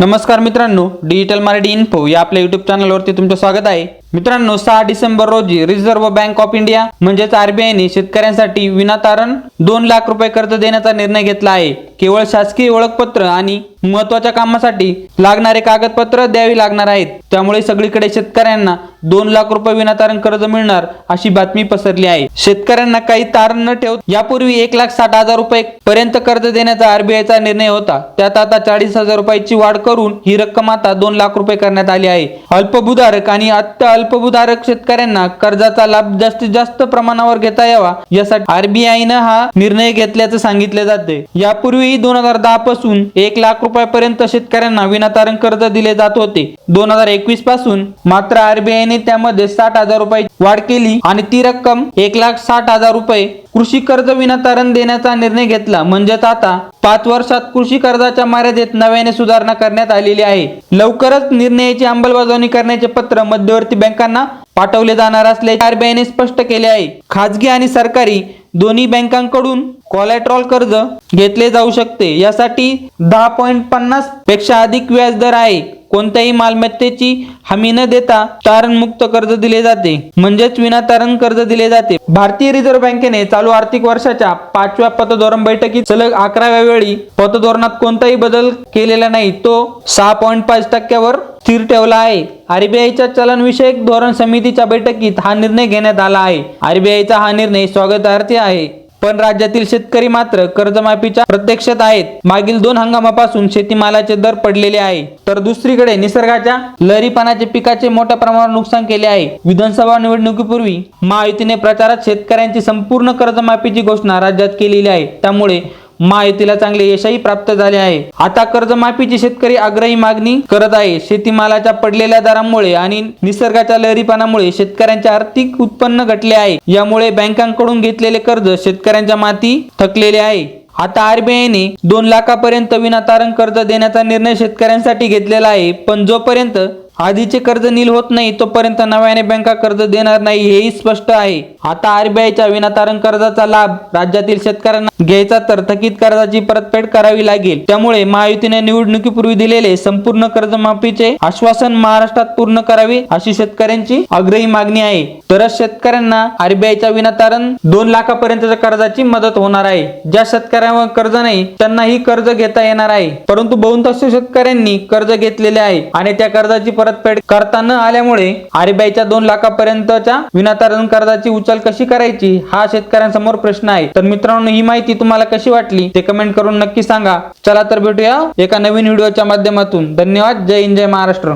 नमस्कार मित्रांनो digital Marathi info या आपल्या युट्यूब चॅनलवरती तुमचं स्वागत आहे. मित्रांनो सहा डिसेंबर रोजी रिझर्व्ह बँक ऑफ इंडिया म्हणजेच आरबीआयने शेतकऱ्यांसाठी विनातारण दोन लाख रुपये कर्ज देण्याचा निर्णय घेतला आहे. केवळ शासकीय ओळखपत्र आणि महत्त्वाच्या कामासाठी लागणारे कागदपत्र द्यावी लागणार आहेत. त्यामुळे सगळीकडे शेतकऱ्यांना दोन लाख रुपये विनातारण कर्ज मिळणार अशी बातमी पसरली आहे. शेतकऱ्यांना काही तारण न ठेव यापूर्वी एक लाख साठ हजार रुपये पर्यंत कर्ज देण्याचा आरबीआयचा निर्णय होता. त्यात आता चाळीस हजार रुपयाची वाढ करून ही रक्कम आता दोन लाख रुपये करण्यात आली आहे. अल्पभूधारक आणि अत्य अल्पभूधारक शेतकऱ्यांना कर्जाचा लाभ जास्तीत जास्त प्रमाणावर घेता यावा यासाठी आरबीआयनं हा निर्णय घेतल्याचं सांगितले जाते यापूर्वी दोन हजार दहा पासून एक लाख रुपयापर्यंत शेतकऱ्यांना विनातारण कर्ज दिले जात होते. दोन हजार एकवीसपासून मात्र आरबीआयने त्यामध्ये साठ हजार रुपये वाढ केली आणि ती रक्कम एक लाख साठ हजार रुपये कृषी कर्ज विनातारण देण्याचा निर्णय घेतला. म्हणजेच आता पाच वर्षात कृषी कर्जाच्या मर्यादेत नव्याने सुधारणा करण्यात आलेली आहे. लवकरच निर्णयाची अंमलबजावणी करण्याचे पत्र मध्यवर्ती बँकांना पाठवले जाणार असल्याचे आरबीआयने स्पष्ट केले आहे. खाजगी आणि सरकारी दोन्ही बँकांकडून कोलॅट्रॉल कर्ज घेतले जाऊ शकते. यासाठी दहा पॉईंट पन्नासपेक्षा अधिक व्याज दर आहे. कोणत्याही मालमत्तेची हमी न देता तारण मुक्त कर्ज दिले जाते. म्हणजेच विना तारण कर्ज दिले जाते. भारतीय रिझर्व्ह बँकेने चालू आर्थिक वर्षाच्या पाचव्या पतधोरण बैठकीत सलग अकराव्या वेळी पतधोरणात कोणताही बदल केलेला नाही तो सहा पॉईंट पाच टक्क्यावर स्थिर ठेवला आहे. आरबीआयच्या चलनविषयक धोरण समितीच्या बैठकीत हा निर्णय घेण्यात आला आहे. आरबीआयचा हा निर्णय स्वागतार्थी आहे. पण राज्यातील शेतकरी मात्र कर्जमाफीच्या प्रत्यक्षात आहेत. मागील दोन हंगामापासून शेतीमालाचे दर पडलेले आहे. तर दुसरीकडे निसर्गाच्या लहरीपणाचे पिकाचे मोठ्या प्रमाणावर नुकसान केले आहे. विधानसभा निवडणुकीपूर्वी महायुतीने प्रचारात शेतकऱ्यांची संपूर्ण कर्जमाफीची घोषणा राज्यात केलेली आहे. त्यामुळे महायुतीला चांगले यशही प्राप्त झाले आहे. आता कर्जमाफीची शेतकरी आग्रही मागणी करत आहे. शेतीमालाच्या पडलेल्या दरामुळे आणि निसर्गाच्या लहरीपणामुळे शेतकऱ्यांचे आर्थिक उत्पन्न घटले आहे. यामुळे बँकांकडून घेतलेले कर्ज शेतकऱ्यांच्या माती थकलेले आहे. आता आरबीआयने दोन लाखापर्यंत विनातारण कर्ज देण्याचा निर्णय शेतकऱ्यांसाठी घेतलेला आहे. पण जोपर्यंत आधीचे कर्ज नील होत नाही तोपर्यंत नव्याने बँका कर्ज देणार नाही हेही स्पष्ट आहे. आता आरबीआयच्या विनातारण कर्जाचा लाभ राज्यातील शेतकऱ्यांना घ्यायचा तर थकीत कर्जाची परतफेड करावी लागेल. त्यामुळे महायुतीने निवडणुकीपूर्वी दिलेले संपूर्ण कर्जमाफीचे आश्वासन महाराष्ट्रात पूर्ण करावे अशी शेतकऱ्यांची आग्रही मागणी आहे. तरच शेतकऱ्यांना आरबीआयच्या विनातारण दोन लाखापर्यंतच्या कर्जाची मदत होणार आहे. ज्या शेतकऱ्यांवर कर्ज नाही त्यांनाही कर्ज घेता येणार आहे. परंतु बहुतांश शेतकऱ्यांनी कर्ज घेतलेले आहे आणि त्या कर्जाची परतफेड करता न आल्यामुळे आरबीआयच्या दोन लाखापर्यंतच्या विनातारण कर्जाची उचल कशी करायची हा शेतकऱ्यांसमोर प्रश्न आहे. तर मित्रांनो ही माहिती तुम्हाला कशी वाटली ते कमेंट करून नक्की सांगा. चला तर भेटूया एका नवीन व्हिडिओच्या माध्यमातून. धन्यवाद. जय हिंद जय महाराष्ट्र.